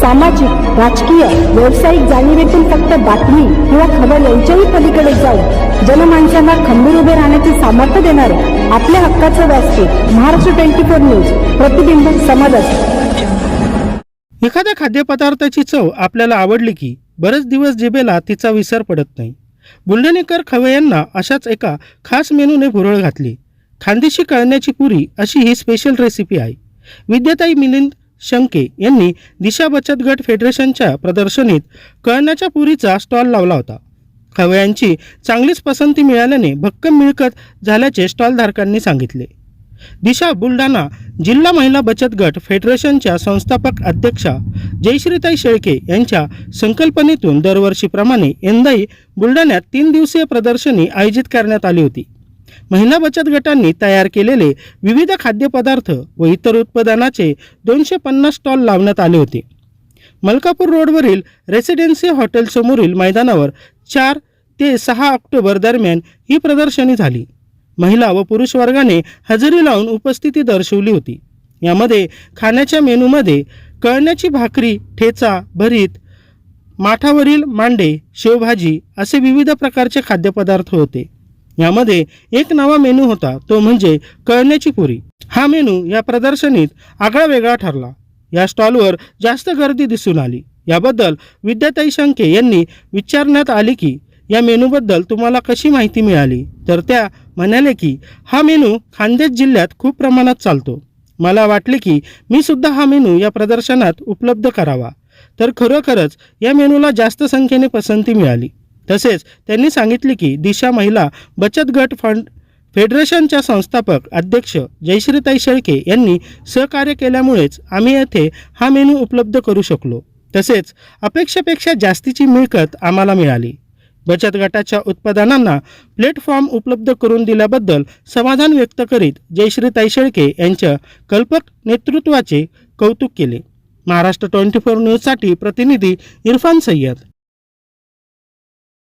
सामाजिक राजकीय व्यावसायिक जाणीवेतून फक्त बातमी किंवा खबर यांच्याही पलीकडे जाऊन जनमानसांना खंबीर उभे राहण्याचे सामर्थ्य देणारे आपल्या हक्काचं व्यासपीठ महाराष्ट्र ट्वेंटी फोर न्यूज प्रतिबिंब समाजात एखाद्या खाद्यपदार्थाची चव आपल्याला आवडली की बरेच दिवस जिभेला तिचा विसर पडत नाही. बुलढाणेकर खवे यांना अशाच एका खास मेनूने भुरळ घातली. खानदेशी कळण्याची पुरी अशी ही स्पेशल रेसिपी आहे. विद्याताई मिलिंद शंके यांनी दिशा बचत गट फेडरेशनच्या प्रदर्शनीत कळण्याच्या पुरीचा स्टॉल लावला होता. खवयांची चांगलीच पसंती मिळाल्याने भक्कम मिळकत झाल्याचे स्टॉलधारकांनी सांगितले. दिशा बुलढाणा जिल्हा महिला बचत गट फेडरेशनच्या संस्थापक अध्यक्षा जयश्रीताई शेळके यांच्या संकल्पनेतून दरवर्षीप्रमाणे यंदाही बुलढाण्यात तीन दिवसीय प्रदर्शनी आयोजित करण्यात आली होती. महिला बचत गटांनी तयार केलेले विविध खाद्यपदार्थ व इतर उत्पादनाचे दोनशे पन्नास स्टॉल लावण्यात आले होते. मलकापूर रोडवरील रेसिडेन्सी हॉटेलसमोरील मैदानावर चार ते सहा ऑक्टोबर दरम्यान ही प्रदर्शनी झाली. महिला व पुरुष वर्गाने हजेरी लावून उपस्थिती दर्शवली होती. यामध्ये खाण्याच्या मेनूमध्ये कळण्याची भाकरी ठेचा भरीत माठावरील मांडे शेवभाजी असे विविध प्रकारचे खाद्यपदार्थ होते. यामध्ये एक नवा मेनू होता तो म्हणजे कळण्याची पुरी. हा मेनू या प्रदर्शनीत आगळा वेगळा ठरला. या स्टॉलवर जास्त गर्दी दिसून आली. याबद्दल विद्याताई शंके यांनी विचारण्यात आले की या मेनूबद्दल तुम्हाला कशी माहिती मिळाली? तर त्या म्हणाले की हा मेनू खानदेश जिल्ह्यात खूप प्रमाणात चालतो. मला वाटले की मी सुद्धा हा मेनू या प्रदर्शनात उपलब्ध करावा. तर खरोखरच या मेनूला जास्त संख्येने पसंती मिळाली. तसेच त्यांनी सांगितले की दिशा महिला बचत गट फंड फेडरेशनच्या संस्थापक अध्यक्ष जयश्रीताई शेळके यांनी सहकार्य केल्यामुळेच आम्ही येथे हा मेनू उपलब्ध करू शकलो. तसेच अपेक्षेपेक्षा जास्तीची मिळकत आम्हाला मिळाली. बचत गटाच्या उत्पादनांना प्लॅटफॉर्म उपलब्ध करून दिल्याबद्दल समाधान व्यक्त करीत जयश्रीताई शेळके यांच्या कल्पक नेतृत्वाचे कौतुक केले. महाराष्ट्र ट्वेंटी फोर न्यूजसाठी प्रतिनिधी इरफान सय्यद.